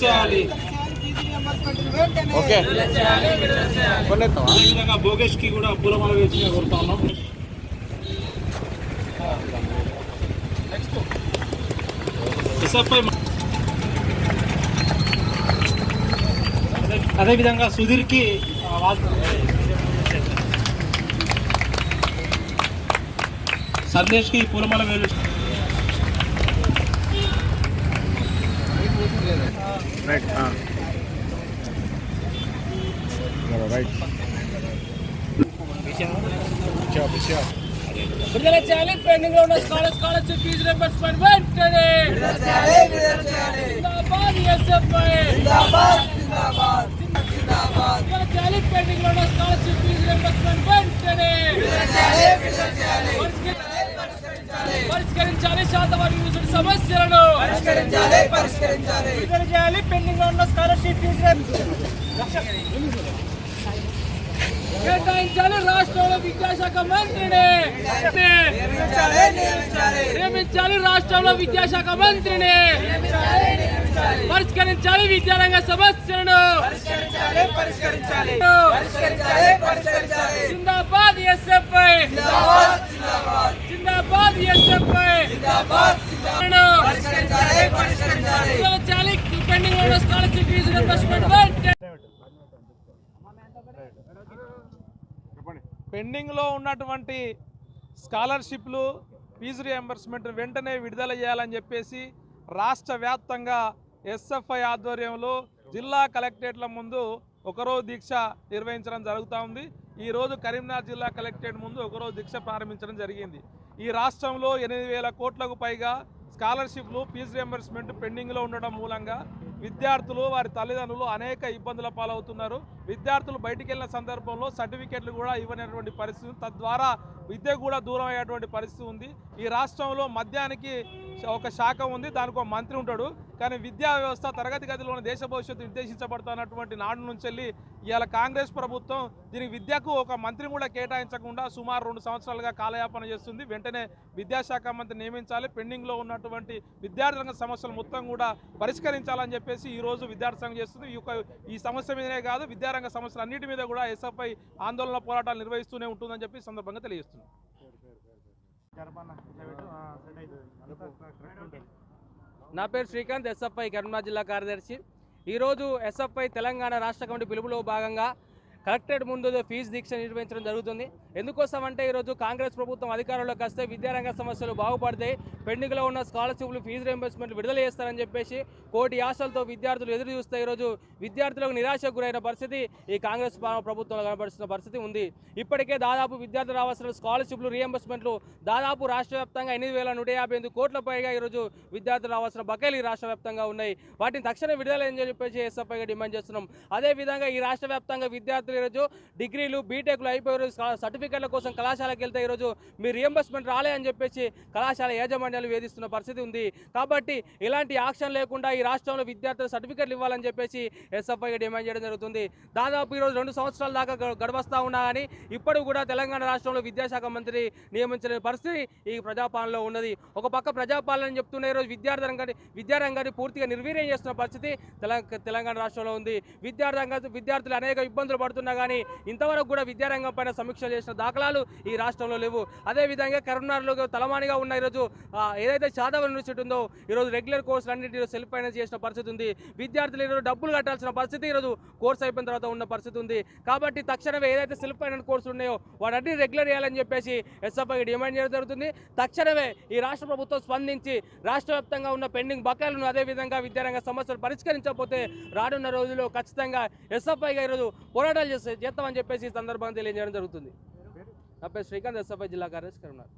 చేయాలి ఓకే అదేవిధంగా భోగేష్కి కూడా పూలమాల వేసి కోరుతా ఉన్నాం ఎస్ఎఫ్ఐ అదేవిధంగా సుధీర్కి ఆ, వా- సందేశ్కి పూలమాల వేలు రైట్ రైట్ విడుదల చేయాలి పెండింగ్లో ఉన్న స్కాలర్ స్కాలర్షిప్ ఫీజు రింబర్స్మెంట్ వెంటనే జిందాబాద్ ఎస్ఎఫ్ఐ విడుదల చేయాలి పెండింగ్లో ఉన్న స్కాలర్షిప్ ఫీజు రింబర్స్మెంట్ వెంటనే. పరిష్కరించాలి. శాతవారి యూసుల సమస్యలను. విడుదల చేయాలి పెండింగ్లో ఉన్న స్కాలర్షిప్ ఫీజు కేటాయించాలి రాష్ట్రంలో విద్యాశాఖ మంత్రిని. నియమించాలి రాష్ట్రంలో విద్యాశాఖ మంత్రిని. పరిష్కరించాలి. విద్యారంగ సమస్యలను. జిందాబాద్ ఎస్ఎఫ్ఐ. జిందాబాద్ ఎస్ఎఫ్ఐ. చాలి పెండింగ్ స్కాలర్షిప్ ఫీజు వెంటనే పెండింగ్లో ఉన్నటువంటి స్కాలర్షిప్లు ఫీజు రియంబర్స్మెంట్ వెంటనే విడుదల చేయాలని చెప్పేసి రాష్ట్ర వ్యాప్తంగా ఎస్ఎఫ్ఐ ఆధ్వర్యంలో జిల్లా కలెక్టరేట్ల ముందు ఒకరోజు దీక్ష నిర్వహించడం జరుగుతూ ఉంది. ఈరోజు కరీంనగర్ జిల్లా కలెక్టరేట్ ముందు ఒకరోజు దీక్ష ప్రారంభించడం జరిగింది. ఈ రాష్ట్రంలో ఎనిమిది వేల కోట్లకు పైగా స్కాలర్షిప్లు ఫీజు రియంబర్స్మెంట్ పెండింగ్లో ఉండడం మూలంగా విద్యార్థులు వారి తల్లిదండ్రులు అనేక ఇబ్బందుల పాలవుతున్నారు. విద్యార్థులు బయటికి వెళ్ళిన సందర్భంలో సర్టిఫికెట్లు కూడా ఇవ్వనటువంటి పరిస్థితి తద్వారా విద్య కూడా దూరం అయ్యేటువంటి పరిస్థితి ఉంది. ఈ రాష్ట్రంలో మద్యానికి ఒక శాఖ ఉంది. దానికి ఒక మంత్రి ఉంటాడు. కానీ విద్యా వ్యవస్థ తరగతి గదిలోని దేశ భవిష్యత్తు నిర్దేశించబడుతున్నటువంటి నాడు నుంచి వెళ్ళి ఇవాళ కాంగ్రెస్ ప్రభుత్వం దీనికి విద్యకు ఒక మంత్రిని కూడా కేటాయించకుండా సుమారు రెండు సంవత్సరాలుగా కాలయాపన చేస్తుంది. వెంటనే విద్యాశాఖ మంత్రి నియమించాలి. పెండింగ్లో ఉన్నటువంటి విద్యార్థి రంగ సమస్యలు మొత్తం కూడా పరిష్కరించాలని చెప్పేసి ఈరోజు విద్యార్థి సంఘం చేస్తుంది. ఈ యొక్క ఈ సమస్య మీదనే కాదు విద్యారంగ సమస్యలు అన్నిటి మీద కూడా ఎస్ఎఫ్ఐ ఆందోళన పోరాటాలు నిర్వహిస్తూనే ఉంటుందని చెప్పి సందర్భంగా తెలియజేస్తుంది నా పేరు శ్రీకాంత్ ఎస్ఎఫ్ఐ కరీంనగర్ జిల్లా కార్యదర్శి. ఈరోజు ఎస్ఎఫ్ఐ తెలంగాణ రాష్ట్ర కమిటీ పిలుపులో భాగంగా కలెక్టరేట్ ముందు ఫీజు దీక్ష నిర్వహించడం జరుగుతుంది. ఎందుకోసం అంటే ఈరోజు కాంగ్రెస్ ప్రభుత్వం అధికారంలోకి వస్తే విద్యారంగ సమస్యలు బాగుపడతాయి. పెండింగ్లో ఉన్న స్కాలర్షిప్లు ఫీజు రియంబర్స్మెంట్ విడుదల చేస్తారని చెప్పేసి కోటి ఆశలతో విద్యార్థులు ఎదురు చూస్తే ఈరోజు విద్యార్థులకు నిరాశకు గురైన పరిస్థితి ఈ కాంగ్రెస్ ప్రభుత్వంలో కనబడుతున్న పరిస్థితి ఉంది. ఇప్పటికే దాదాపు విద్యార్థులు రావాల్సిన స్కాలర్షిప్లు రీఎంబర్స్మెంట్లు దాదాపు రాష్ట్ర వ్యాప్తంగా ఎనిమిది వేల నూట యాభై ఎనిమిది కోట్ల పైగా ఈరోజు విద్యార్థులు రావాల్సిన బకాయిలు ఈ రాష్ట్ర వ్యాప్తంగా ఉన్నాయి. వాటిని తక్షణ విడుదల అని చెప్పేసి ఎస్ఎఫ్ఐగా డిమాండ్ చేస్తున్నాం. అదే విధంగా ఈ రాష్ట్ర వ్యాప్తంగా విద్యార్థులు ఈరోజు. డిగ్రీలు బీటెక్లు అయిపోయారు సర్టిఫికెట్ల కోసం కళాశాలకు వెళ్తే ఈరోజు మీ రియంబర్స్మెంట్ రాలే అని చెప్పేసి కళాశాల యాజమాన్యాలు వేధిస్తున్న పరిస్థితి ఉంది. కాబట్టి ఇలాంటి యాక్షన్ లేకుండా ఈ రాష్ట్రంలో విద్యార్థులు సర్టిఫికెట్లు ఇవ్వాలని చెప్పేసి ఎస్ఎఫ్ఐ డిమాండ్ చేయడం జరుగుతుంది. దాదాపు ఈరోజు రెండు సంవత్సరాల దాకా గడవస్తా ఉన్నా కానీ ఇప్పుడు కూడా తెలంగాణ రాష్ట్రంలో విద్యాశాఖ మంత్రి నియమించిన పరిస్థితి ఈ ప్రజాపాలనలో ఉన్నది. ఒక పక్క ప్రజాపాలన చెప్తున్న ఈరోజు విద్యార్థి రంగాన్ని విద్యారంగాన్ని పూర్తిగా నిర్వీర్యం చేస్తున్న పరిస్థితి తెలంగాణ రాష్ట్రంలో ఉంది. విద్యార్థి విద్యార్థులు అనేక ఇబ్బందులు పడుతున్నారు. పడుతున్నా కానీ ఇంతవరకు కూడా విద్యారంగం పైన సమీక్ష చేసిన దాఖలాలు ఈ రాష్ట్రంలో లేవు. అదేవిధంగా కరీంనగర్లో తలమానిగా ఉన్న ఈరోజు ఏదైతే చాదవ యూనివర్సిటీ ఉందో ఈరోజు రెగ్యులర్ కోర్సులు అన్నింటి సెల్ఫ్ ఫైనాన్స్ చేసిన పరిస్థితి ఉంది. విద్యార్థులు ఈరోజు డబ్బులు కట్టాల్సిన పరిస్థితి ఈరోజు కోర్సు అయిపోయిన తర్వాత ఉన్న పరిస్థితి ఉంది. కాబట్టి తక్షణమే ఏదైతే సెల్ఫ్ ఫైనాన్స్ కోర్సులు ఉన్నాయో వాటన్ని రెగ్యులర్ చేయాలని చెప్పేసి ఎస్ఎఫ్ఐకి డిమాండ్ చేయడం జరుగుతుంది. తక్షణమే ఈ రాష్ట్ర ప్రభుత్వం స్పందించి రాష్ట్ర వ్యాప్తంగా ఉన్న పెండింగ్ బకాయిలను అదేవిధంగా విద్యారంగ సమస్యలు పరిష్కరించకపోతే రానున్న రోజుల్లో ఖచ్చితంగా ఎస్ఎఫ్ఐగా ఈరోజు పోరాటాలు చేస్తే చేస్తామని చెప్పేసి ఈ సందర్భంగా తెలియజేయడం జరుగుతుంది. నా పేరు శ్రీకాంత్ ఎస్ఎఫ్ఐ జిల్లా కార్యదర్శి కరీంనగర్